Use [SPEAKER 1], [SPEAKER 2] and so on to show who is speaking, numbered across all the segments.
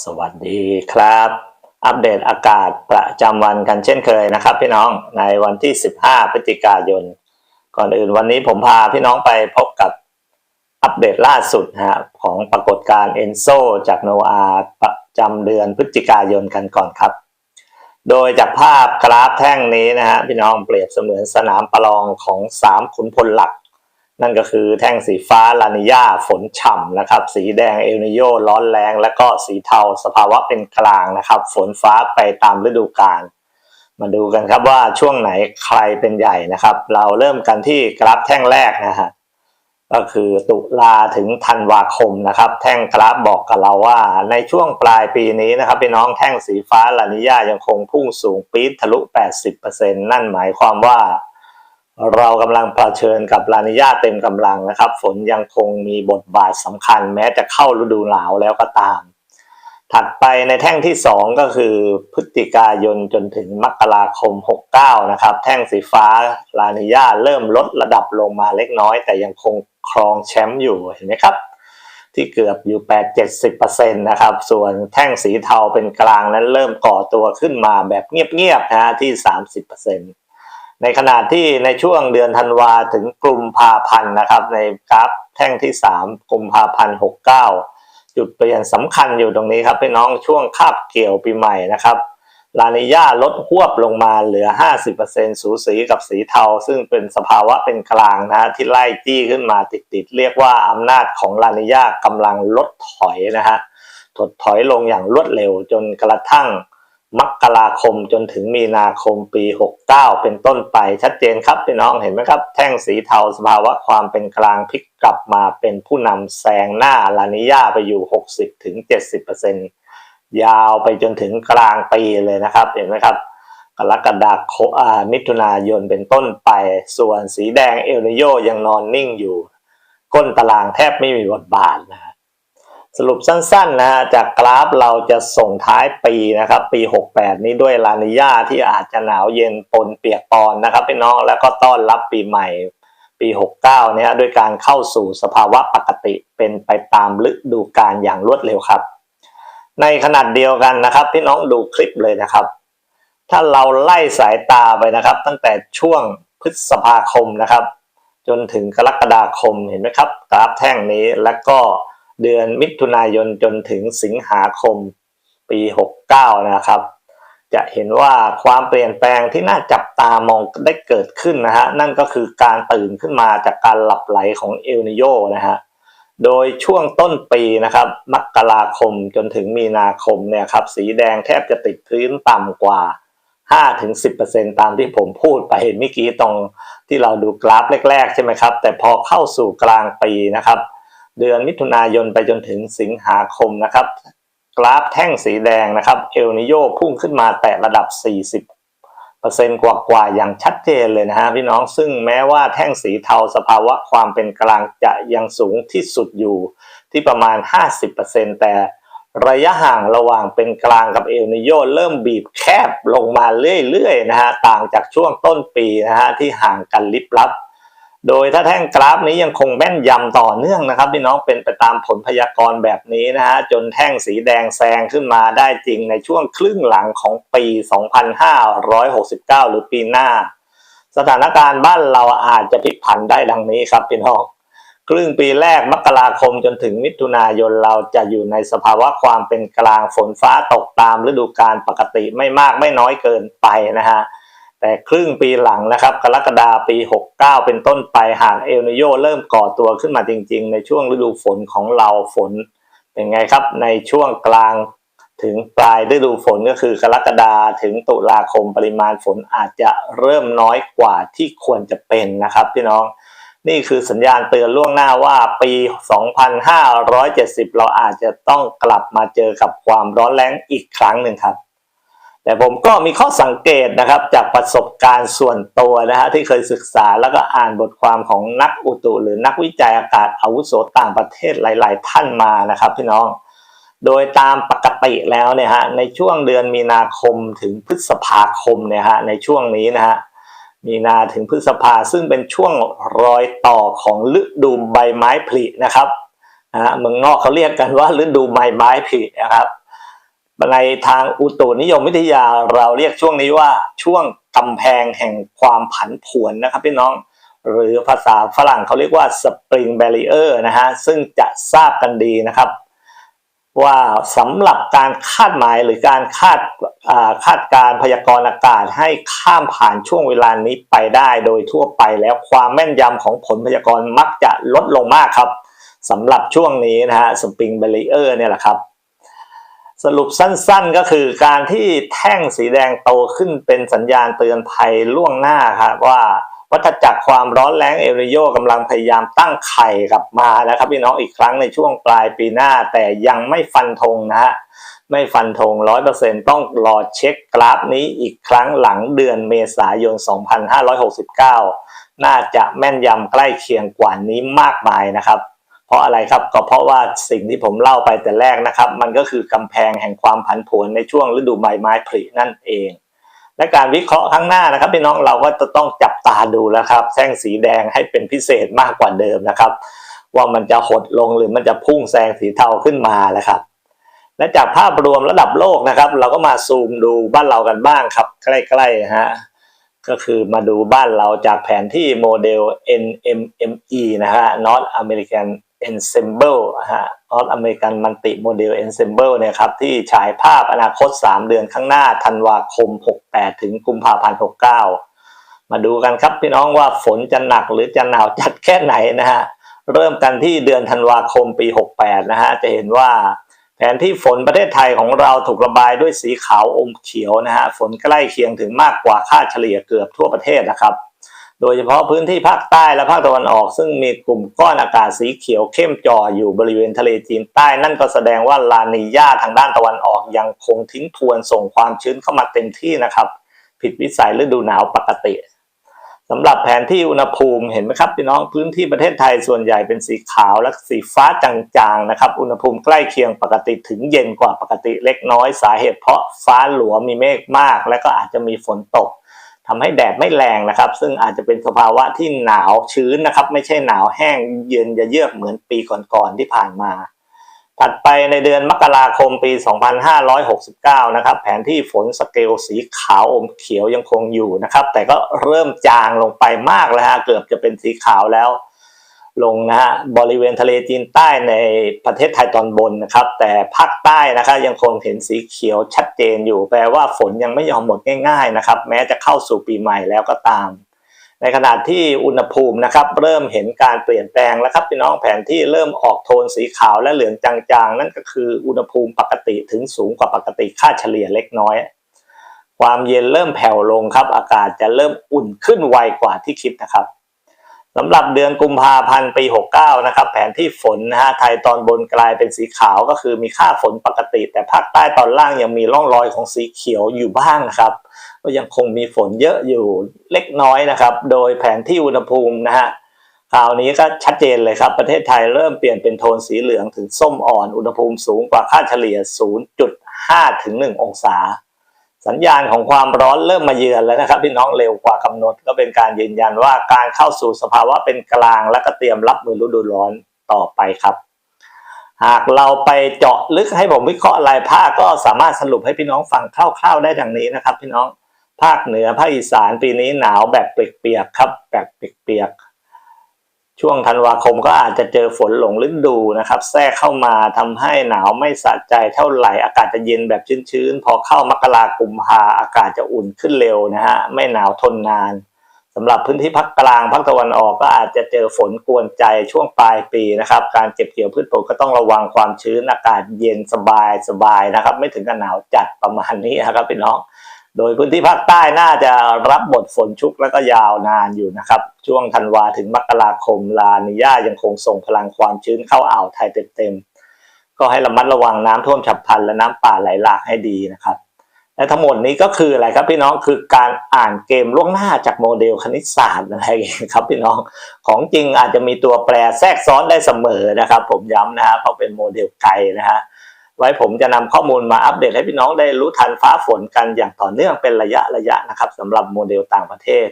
[SPEAKER 1] สวัสดีครับ อัปเดตอากาศประจำวันกันเช่นเคยนะครับ พี่น้องในวันที่ 15 พฤศจิกายน ก่อนอื่นวันนี้ผมพาพี่น้องไปพบกับอัปเดตล่าสุดฮะของปรากฏการณ์เอนโซจากโนอาประจำเดือนพฤศจิกายนกันก่อนครับ โดยจากภาพกราฟแท่งนี้นะฮะพี่น้องเปรียบเสมือนสนามประลองของ 3 ขุนพลหลัก นั่นก็คือแท่งสีฟ้าลานิยาฝนฉ่ำนะครับ สีแดงเอลนิโยร้อนแรงและก็สีเทาสภาวะเป็นกลางนะครับ ฝนฟ้าไปตามฤดูกาลมาดูกันครับว่าช่วงไหนใครเป็นใหญ่นะครับ เราเริ่มกันที่กราฟแท่งแรกนะฮะก็คือตุลาถึงธันวาคมนะครับ แท่งกราฟบอกกับเราว่า ในช่วงปลายปีนี้นะครับพี่น้องแท่งสีฟ้าลานิยายังคงพุ่งสูงปี๊ดทะลุ 80%นั่นหมายความว่า เรากำลังเผชิญกับลานิญาเต็มกำลังนะครับ ฝนยังคงมีบทบาทสำคัญ แม้จะเข้าฤดูหนาวแล้วก็ตาม ถัดไปในแท่งที่ 2 ก็คือพฤศจิกายนจนถึงมกราคม 69 นะครับ แท่งสีฟ้าลานิญาเริ่มลดระดับลงมาเล็กน้อย แต่ยังคงครองแชมป์อยู่เห็นไหมครับ ที่เกือบอยู่ 8-70%นะครับ ส่วนแท่งสีเทาเป็นกลางนั้นเริ่มก่อตัวขึ้นมาแบบเงียบๆนะที่ 30% ในขณะที่ในช่วงเดือนธันวาถึงกุมภาพันธ์นะครับ ในกราฟแท่งที่ 3กุมภาพันธ์69 จุดเปลี่ยนสำคัญอยู่ตรงนี้ครับพี่น้องช่วงคาบเกี่ยวปีใหม่นะครับลานิยาลดหวบลงมาเหลือ 50%สูสีกับสีเทา ซึ่งเป็นสภาวะเป็นกลางนะฮะที่ไล่จี้ขึ้นมาติดๆ เรียกว่าอำนาจของลานิยากำลังลดถอยนะฮะถดถอยลงอย่างรวดเร็วจนกระทั่ง มกราคมจนถึงมีนาคมปี 69 เป็นต้นไปชัดเจนครับพี่น้องเห็นไหมครับ แท่งสีเทาสภาวะความเป็นกลางพลิกกลับมาเป็นผู้นำแซงหน้าลานิยาไปอยู่ 60ถึง70%ยาวไปจนถึงกลางปีเลยนะครับเห็นไหมครับ กรกฎาคมอ่ามิถุนายนเป็นต้นไป ส่วนสีแดงเอลนิโยยังนอนนิ่งอยู่ ก้นตารางแทบไม่มีบทบาทนะ สรุปสั้นๆนะฮะจากกราฟเราจะส่งท้ายปีนะครับ ปี 68 นี้ด้วยลานิญาที่อาจจะหนาวเย็นปนเปียกปอนนะครับพี่น้องแล้วก็ต้อนรับปีใหม่ปี 69 เนี่ยด้วยการเข้าสู่สภาวะปกติเป็นไปตามฤดูกาลอย่างรวดเร็วครับ ในขนาดเดียวกันนะครับพี่น้องดูคลิปเลยนะครับ ถ้าเราไล่สายตาไปนะครับ ตั้งแต่ช่วงพฤษภาคมนะครับ จนถึงกรกฎาคมเห็นไหมครับ กราฟแท่งนี้แล้วก็ เดือนมิถุนายนจนถึงสิงหาคมปี 69 นะครับ จะเห็นว่าความเปลี่ยนแปลงที่น่าจับตามองได้เกิดขึ้นนะฮะนั่นก็คือการตื่นขึ้นมาจากการหลับไหลของเอลนิโยนะฮะโดยช่วงต้นปีนะครับมกราคมจนถึงมีนาคมเนี่ยครับสีแดงแทบจะติดพื้นต่ำกว่า 5-10%ตามที่ผมพูดไปเมื่อกี้ตรงที่เราดูกราฟแรก ๆ ใช่ไหมครับ แต่พอเข้าสู่กลางปีนะครับ เดือนมิถุนายนไปจนถึงสิงหาคมนะครับ กราฟแท่งสีแดงนะครับเอลนิโยพุ่งขึ้นมาแตะระดับ 40%กว่ากว่าๆอย่างชัดเจนเลยนะฮะพี่น้องซึ่งแม้ว่าแท่งสีเทาสภาวะความเป็นกลางจะยังสูงที่สุดอยู่ที่ประมาณ 50%แต่ระยะห่างระหว่างเป็นกลางกับเอลนิโยเริ่มบีบแคบลงมาเรื่อยๆนะฮะต่างจากช่วงต้นปีนะฮะที่ห่างกันลิบลับ โดยถ้าแท่งกราฟนี้ยังคงแม่นยำต่อเนื่องนะครับพี่น้องเป็นไปตามผลพยากรณ์แบบนี้นะฮะจนแท่งสีแดงแซงขึ้นมาได้จริงในช่วงครึ่งหลังของปี 2569 หรือปีหน้า สถานการณ์บ้านเราอาจจะพลิกผันได้ดังนี้ครับพี่น้องครึ่งปีแรกมกราคมจนถึงมิถุนายนเราจะอยู่ในสภาวะความเป็นกลางฝนฟ้าตกตามฤดูกาลปกติไม่มากไม่น้อยเกินไปนะฮะ แต่ครึ่งปีหลังนะครับกรกฎาปี 69 เป็นต้นไปหากเอลนิโยเริ่มก่อตัวขึ้นมาจริง ๆ ในช่วงฤดูฝนของเราฝนเป็นไงครับในช่วงกลางถึงปลายฤดูฝนก็คือกรกฎาถึงตุลาคมปริมาณฝนอาจจะเริ่มน้อยกว่าที่ควรจะเป็นนะครับพี่น้องนี่คือสัญญาณเตือนล่วงหน้าว่าปี 2570 เราอาจจะต้องกลับมาเจอกับความร้อนแรงอีกครั้งหนึ่งครับ แต่ผมก็มีข้อสังเกตนะครับจากประสบการณ์ส่วนตัวนะฮะที่เคยศึกษาแล้วก็อ่านบทความของนักอุตุหรือนักวิจัยอากาศอาวุโสต่างประเทศหลาย ๆ ท่านมานะครับพี่น้อง โดยตามปกติแล้วเนี่ยฮะในช่วงเดือนมีนาคมถึงพฤษภาคมเนี่ยฮะในช่วงนี้นะฮะมีนาถึงพฤษภาซึ่งเป็นช่วงรอยต่อของฤดูใบไม้ผลินะครับนะฮะเมืองนอกเขาเรียกกันว่าฤดูใบไม้ผลินะครับ ในทางอุตุนิยมวิทยาเราเรียกช่วงนี้ว่าช่วงกำแพงแห่งความผันผวนนะครับพี่น้อง หรือภาษาฝรั่งเขาเรียกว่า spring barrier นะฮะซึ่งจะทราบกันดีนะครับ ว่าสำหรับการคาดหมายหรือการคาดคาดการพยากรณ์อากาศให้ข้ามผ่านช่วงเวลานี้ไปได้โดยทั่วไปแล้วความแม่นยำของผลพยากรณ์มักจะลดลงมากครับสำหรับช่วงนี้นะฮะสปริงเบลีเออร์เนี่ยแหละครับ สรุปสั้นๆก็คือการที่แท่งสีแดงโตขึ้นเป็นสัญญาณเตือนภัยล่วงหน้าครับว่าวัฏจักรความร้อนแรงเอริโยกำลังพยายามตั้งไข่กลับมานะครับพี่น้องอีกครั้งในช่วงปลายปีหน้าแต่ยังไม่ฟันธงนะฮะไม่ฟันธงร้อยเปอร์เซ็นต้องรอเช็คกราฟนี้อีกครั้งหลังเดือนเมษายน 2569 น่าจะแม่นยำใกล้เคียงกว่านี้มากมายนะครับ ราะอะไรครับก็เพราะว่าสิ่งที่ผมเล่าไปแต่แรกนะครับ มันก็คือกำแพงแห่งความผันผวนในช่วงฤดูใบไม้ผลินั่นเอง และการวิเคราะห์ข้างหน้านะครับพี่น้องเราก็จะต้องจับตาดูแล้วครับแท่งสีแดงให้เป็นพิเศษมากกว่าเดิมนะครับ ว่ามันจะหดลงหรือมันจะพุ่งแซงสีเทาขึ้นมาแล้วครับ และจากภาพรวมระดับโลกนะครับ เราก็มาซูมดูบ้านเรากันบ้างครับ ใกล้ๆฮะ ก็คือมาดูบ้านเราจากแผนที่โมเดล NMME นะฮะ North American Ensemble ฮะ North American Multi Model Ensemble เนี่ยครับ ที่ฉายภาพอนาคต 3 เดือนข้างหน้าธันวาคม 68 ถึงกุมภาพันธ์ 69 มาดูกันครับพี่น้องว่าฝนจะหนักหรือจะหนาวจัดแค่ไหนนะฮะ เริ่มกันที่เดือนธันวาคมปี 68 นะฮะ จะเห็นว่า แผนที่ฝนประเทศไทยของเราถูกระบายด้วยสีขาวอมเขียวนะฮะฝนใกล้เคียงถึงมากกว่าค่าเฉลี่ยเกือบทั่วประเทศนะครับ โดยเฉพาะพื้นที่ภาคใต้และภาคตะวันออก ซึ่งมีกลุ่มก้อนอากาศสีเขียวเข้มจ่ออยู่บริเวณทะเลจีนใต้นั่นก็แสดงว่าลานีญาทางด้านตะวันออกยังคงทิ้งทวนส่งความชื้นเข้ามาเต็มที่นะครับ ผิดวิสัยฤดูหนาวปกติ สำหรับแผนที่อุณหภูมิเห็นไหมครับพี่น้องพื้นที่ประเทศไทยส่วนใหญ่เป็นสีขาวและสีฟ้าจางๆนะครับ อุณหภูมิใกล้เคียงปกติถึงเย็นกว่าปกติเล็กน้อยสาเหตุเพราะฟ้าหลัวมีเมฆมาก และก็อาจจะมีฝนตกทำให้แดดไม่แรงนะครับ ซึ่งอาจจะเป็นสภาวะที่หนาวชื้นนะครับ ไม่ใช่หนาวแห้งเย็นจะเยือกเหมือนปีก่อนๆที่ผ่านมา ถัดไปในเดือนมกราคมปี 2569 นะครับ แผนที่ฝนสเกลสีขาวอมเขียวยังคงอยู่นะครับ แต่ก็เริ่มจางลงไปมากแล้วฮะเกือบจะเป็นสีขาวแล้ว ลงนะฮะบริเวณทะเลจีนใต้ในประเทศไทยตอนบนนะครับ แต่ภาคใต้นะครับยังคงเห็นสีเขียวชัดเจนอยู่ แปลว่าฝนยังไม่ยอมหมดง่าย ๆ นะครับ แม้จะเข้าสู่ปีใหม่แล้วก็ตาม ในขณะที่อุณหภูมินะครับเริ่มเห็นการเปลี่ยนแปลงแล้วครับพี่น้องแผนที่เริ่มออกโทนสีขาวและเหลืองจางๆ นั่นก็คืออุณหภูมิปกติถึงสูงกว่าปกติค่าเฉลี่ยเล็กน้อย ความเย็นเริ่มแผ่วลงครับ อากาศจะเริ่มอุ่นขึ้นไวกว่าที่คิดนะครับสำหรับเดือนกุมภาพันธ์ปี 69 นะครับ แผนที่ฝนนะฮะไทยตอนบนกลายเป็นสีขาวก็คือมีค่าฝนปกติ แต่ภาคใต้ตอนล่างยังมีร่องรอยของสีเขียวอยู่บ้างนะครับ ก็ยังคงมีฝนเยอะอยู่เล็กน้อยนะครับ โดยแผนที่อุณหภูมินะฮะคราวนี้ก็ชัดเจนเลยครับ ประเทศไทยเริ่มเปลี่ยนเป็นโทนสีเหลืองถึงส้มอ่อน อุณหภูมิสูงกว่าค่าเฉลี่ย 0.5 ถึง 1 องศา สัญญาณของความร้อนเริ่มมาเยือนแล้วนะครับพี่น้องเร็วกว่ากำหนด ก็เป็นการยืนยันว่าการเข้าสู่สภาวะเป็นกลางและก็เตรียมรับมือฤดูร้อนต่อไปครับ หากเราไปเจาะลึกให้ผมวิเคราะห์รายภาคก็สามารถสรุปให้พี่น้องฟังคร่าว ๆ ได้ดังนี้นะครับ พี่น้อง ภาคเหนือภาคอีสานปีนี้หนาวแบบเปียกๆครับ แบบเปียกๆช่วงธันวาคมก็อาจจะเจอฝนหลงฤดูนะครับ แทรกเข้ามาทำให้หนาวไม่สะใจเท่าไหร่อากาศจะเย็นแบบชื้นๆ พอเข้ามกรากุมภาอากาศจะอุ่นขึ้นเร็วนะฮะไม่หนาวทนนานสำหรับพื้นที่ภาคกลางภาคตะวันออกก็อาจจะเจอฝนกวนใจช่วงปลายปีนะครับ การเก็บเกี่ยวพืชผลก็ต้องระวังความชื้นอากาศเย็นสบายสบายนะครับ ไม่ถึงกับหนาวจัดประมาณนี้นะครับพี่น้อง โดยพื้นที่ภาคใต้น่าจะรับบทฝนชุกแล้วก็ยาวนานอยู่นะครับ ช่วงธันวาถึงมกราคมลานิยายังคงส่งพลังความชื้นเข้าอ่าวไทยเต็มๆก็ให้ระมัดระวังน้ำท่วมฉับพลันและน้ำป่าไหลหลากให้ดีนะครับ และทั้งหมดนี้ก็คืออะไรครับพี่น้องคือการอ่านเกมล่วงหน้าจากโมเดลคณิตศาสตร์อะไรครับพี่น้องของจริงอาจจะมีตัวแปรแทรกซ้อนได้เสมอนะครับ ผมย้ำนะฮะเพราะเป็นโมเดลไกลนะฮะ ไว้ผมจะนำข้อมูลมาอัปเดตให้พี่น้องได้รู้ทันฟ้าฝนกันอย่างต่อเนื่องเป็นระยะระยะนะครับสำหรับโมเดลต่างประเทศ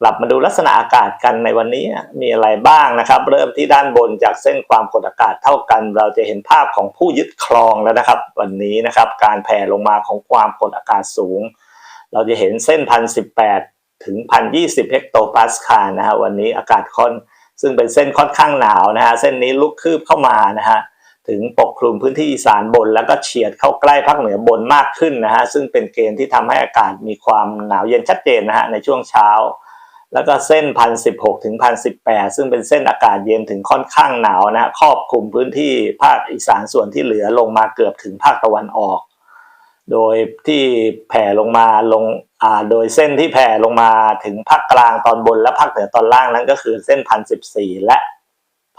[SPEAKER 1] กลับมาดูลักษณะอากาศกันในวันนี้มีอะไรบ้างนะครับ เริ่มที่ด้านบนจากเส้นความกดอากาศเท่ากัน เราจะเห็นภาพของผู้ยึดครองแล้วนะครับ วันนี้นะครับการแผ่ลงมาของความกดอากาศสูง เราจะเห็นเส้นพันสิบแปดถึงพันยี่สิบเฮกโตปาสคาลนะฮะวันนี้อากาศค่อนซึ่งเป็นเส้นค่อนข้างหนาวนะฮะเส้นนี้ลุกคืบเข้ามานะฮะ ถึงปกคลุมพื้นที่อีสานบน แล้วก็เฉียดเข้าใกล้ภาคเหนือบนมากขึ้นนะฮะซึ่งเป็นเกณฑ์ที่ทำให้อากาศมีความหนาวเย็นชัดเจนนะฮะในช่วงเช้า แล้วก็เส้นพันสิบหกถึงพันสิบแปดซึ่งเป็นเส้นอากาศเย็นถึงค่อนข้างหนาวนะฮะครอบคลุมพื้นที่ภาคอีสานส่วนที่เหลือลงมาเกือบถึงภาคตะวันออก โดยที่แผ่ลงมาลงอ่าโดยเส้นที่แผ่ลงมาถึงภาคกลางตอนบนและภาคเหนือตอนล่างนั้นก็คือเส้นพันสิบสี่และ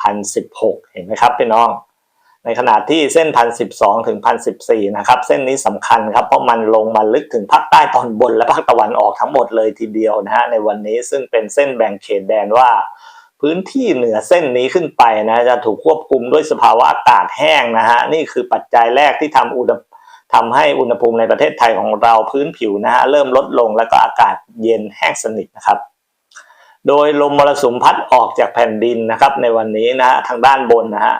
[SPEAKER 1] พันสิบหกเห็นไหมครับพี่น้อง ในขณะที่เส้นพันสิบสองถึงพันสิบสี่นะครับเส้นนี้สำคัญครับเพราะมันลงมาลึกถึงภาคใต้ตอนบนและภาคตะวันออกทั้งหมดเลยทีเดียวนะฮะในวันนี้ซึ่งเป็นเส้นแบ่งเขตแดนว่า พื้นที่เหนือเส้นนี้ขึ้นไปนะจะถูกควบคุมด้วยสภาวะอากาศแห้งนะฮะนี่คือปัจจัยแรกที่ทำอุณทำให้อุณหภูมิในประเทศไทยของเราพื้นผิวนะฮะเริ่มลดลงแล้วก็อากาศเย็นแห้งสนิทนะครับโดยลมมรสุมพัดออกจากแผ่นดินนะครับในวันนี้นะฮะทางด้านบนนะฮะ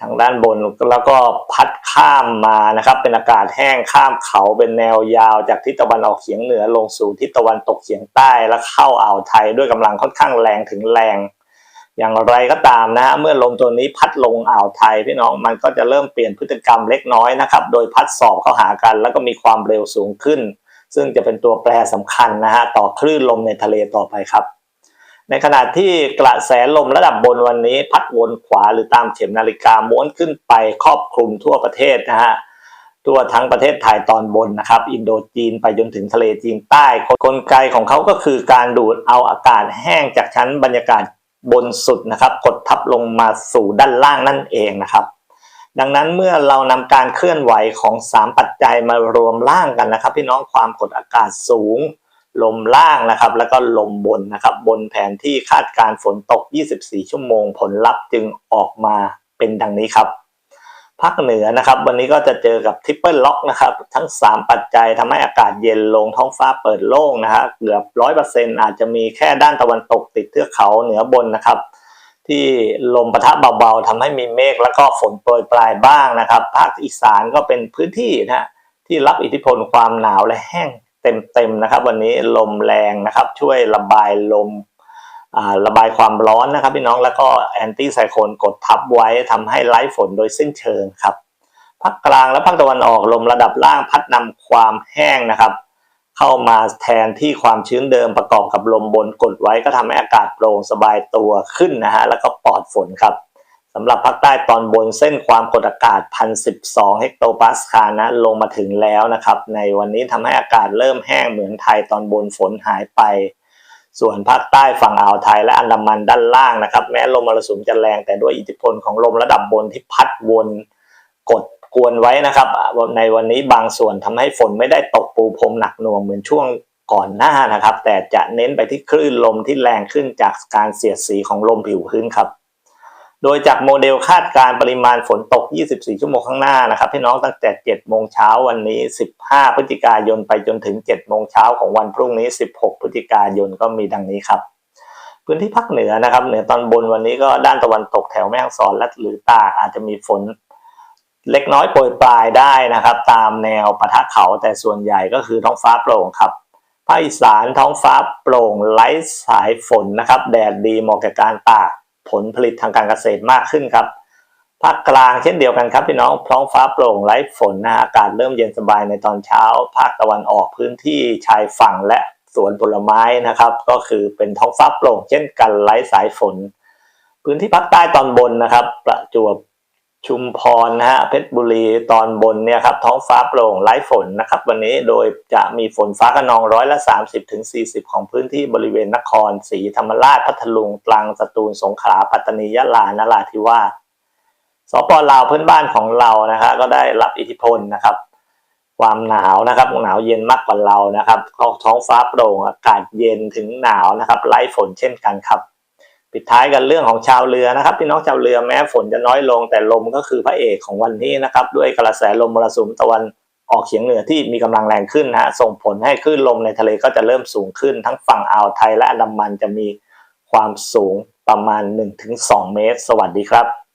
[SPEAKER 1] ทางด้านบนแล้วก็พัดข้ามมานะครับ เป็นอากาศแห้งข้ามเขาเป็นแนวยาวจากทิศตะวันออกเฉียงเหนือลงสู่ทิศตะวันตกเฉียงใต้แล้วเข้าอ่าวไทยด้วยกำลังค่อนข้างแรงถึงแรง อย่างไรก็ตามนะฮะเมื่อลมตัวนี้พัดลงอ่าวไทยพี่น้องมันก็จะเริ่มเปลี่ยนพฤติกรรมเล็กน้อยนะครับ โดยพัดสอบเข้าหากัน แล้วก็มีความเร็วสูงขึ้น ซึ่งจะเป็นตัวแปรสำคัญนะฮะต่อคลื่นลมในทะเลต่อไปครับ ในขณะที่กระแสลมระดับบนวันนี้ พัดวนขวาหรือตามเข็มนาฬิกาม้วนขึ้นไปครอบคลุมทั่วประเทศนะฮะทั่วทั้งประเทศไทยตอนบนนะครับ อินโดจีนไปจนถึงทะเลจีนใต้กลไกของเขาก็คือการดูดเอาอากาศแห้งจากชั้นบรรยากาศบนสุดนะครับ กดทับลงมาสู่ด้านล่างนั่นเองนะครับ ดังนั้นเมื่อเรานำการเคลื่อนไหวของ 3 ปัจจัยมารวมร่างกันนะครับ พี่น้องความกดอากาศสูง ลมล่างนะครับ แล้วก็ลมบนนะครับ บนแผนที่คาดการฝนตก 24 ชั่วโมง ผลลัพธ์จึงออกมาเป็นดังนี้ครับภาคเหนือนะครับ วันนี้ก็จะเจอกับทริปเปิลล็อกนะครับ ทั้ง 3 ปัจจัยทำให้อากาศเย็นลงท้องฟ้าเปิดโล่งนะฮะเกือบร้อยเปอร์เซ็นอาจจะมีแค่ด้านตะวันตกติดเทือกเขาเหนือบนนะครับ ที่ลมปะทะเบาๆทำให้มีเมฆแล้วก็ฝนโปรยปลายบ้างนะครับ ภาคอีสานก็เป็นพื้นที่นะฮะที่รับอิทธิพลความหนาวและแห้ง เต็มๆนะครับ วันนี้ลมแรงนะครับ ช่วยระบายลมระบายความร้อนนะครับพี่น้องแล้วก็แอนตี้ไซโคลนกดทับไว้ทำให้ไล่ฝนโดยสิ้นเชิงครับภาคกลางและภาคตะวันออกลมระดับล่างพัดนำความแห้งนะครับ เข้ามาแทนที่ความชื้นเดิมประกอบกับลมบนกดไว้ก็ทำให้อากาศโปร่งสบายตัวขึ้นนะฮะแล้วก็ปลอดฝนครับำหรับภาคใต้ตอนบนเส้นความกดอากาศ 1,012 เฮกโตปาสคาลนะ ลงมาถึงแล้วนะครับ ในวันนี้ทำให้อากาศเริ่มแห้งเหมือนไทยตอนบนฝนหายไป ส่วนภาคใต้ฝั่งอ่าวไทยและอันดามันด้านล่างนะครับ แม้ลมมรสุมจะแรงแต่ด้วยอิทธิพลของลมระดับบนที่พัดวนกดกวนไว้นะครับ ในวันนี้บางส่วนทำให้ฝนไม่ได้ตกปูพรมหนักหน่วงเหมือนช่วงก่อนหน้านะครับ แต่จะเน้นไปที่คลื่นลมที่แรงขึ้นจากการเสียดสีของลมผิวพื้นครับ โดยจากโมเดลคาดการปริมาณฝนตก 24 ชั่วโมงข้างหน้านะครับพี่น้องตั้งแต่ 7 โมงเช้าวันนี้ 15 พฤศจิกายนไปจนถึง 7 โมงเช้าของวันพรุ่งนี้ 16 พฤศจิกายนก็มีดังนี้ครับ พื้นที่ภาคเหนือนะครับเหนือตอนบนวันนี้ก็ด้านตะวันตกแถวแม่ฮ่องสอนและหรือตากอาจจะมีฝนเล็กน้อยโปรยปลายได้นะครับ ตามแนวปะทะเขาแต่ส่วนใหญ่ก็คือท้องฟ้าโปร่งครับภาคอีสานท้องฟ้าโปร่งไร้สายฝนนะครับ แดดดีเหมาะแกับการตาก ผลผลิตทางการเกษตรมากขึ้นครับ ภาคกลางเช่นเดียวกันครับพี่น้องท้องฟ้าโปร่งไร้ฝนนะฮะอากาศเริ่มเย็นสบายในตอนเช้า ภาคตะวันออกพื้นที่ชายฝั่งและสวนผลไม้นะครับ ก็คือเป็นท้องฟ้าโปร่งเช่นกันไร้สายฝน พื้นที่ภาคใต้ตอนบนนะครับ ประจวบ ชุมพรนะฮะเพชรบุรีตอนบนเนี่ยครับท้องฟ้าโปร่งไร้ฝนนะครับ วันนี้โดยจะมีฝนฟ้าขนองร้อยละ 30ถึง40ของพื้นที่บริเวณนครศรีธรรมราชพัทลุงตรังสตูลสงขลาปัตตานียะลานราธิวาสสปลาวเพื่อนบ้านของเรานะครับก็ได้รับอิทธิพลนะครับ ความหนาวนะครับหนาวเย็นมากกว่าเรานะครับท้องฟ้าโปร่งอากาศเย็นถึงหนาวนะครับไร้ฝนเช่นกันครับ ปิดท้ายกันเรื่องของชาวเรือนะครับพี่น้องชาวเรือแม้ฝนจะน้อยลงแต่ลมก็คือพระเอกของวันนี้นะครับ ด้วยกระแสลมมรสุมตะวันออกเฉียงเหนือที่มีกำลังแรงขึ้นนะฮะส่งผลให้คลื่นลมในทะเลก็จะเริ่มสูงขึ้น ทั้งฝั่งอ่าวไทยและอันดามันจะมีความสูงประมาณ 1-2 เมตร สวัสดีครับ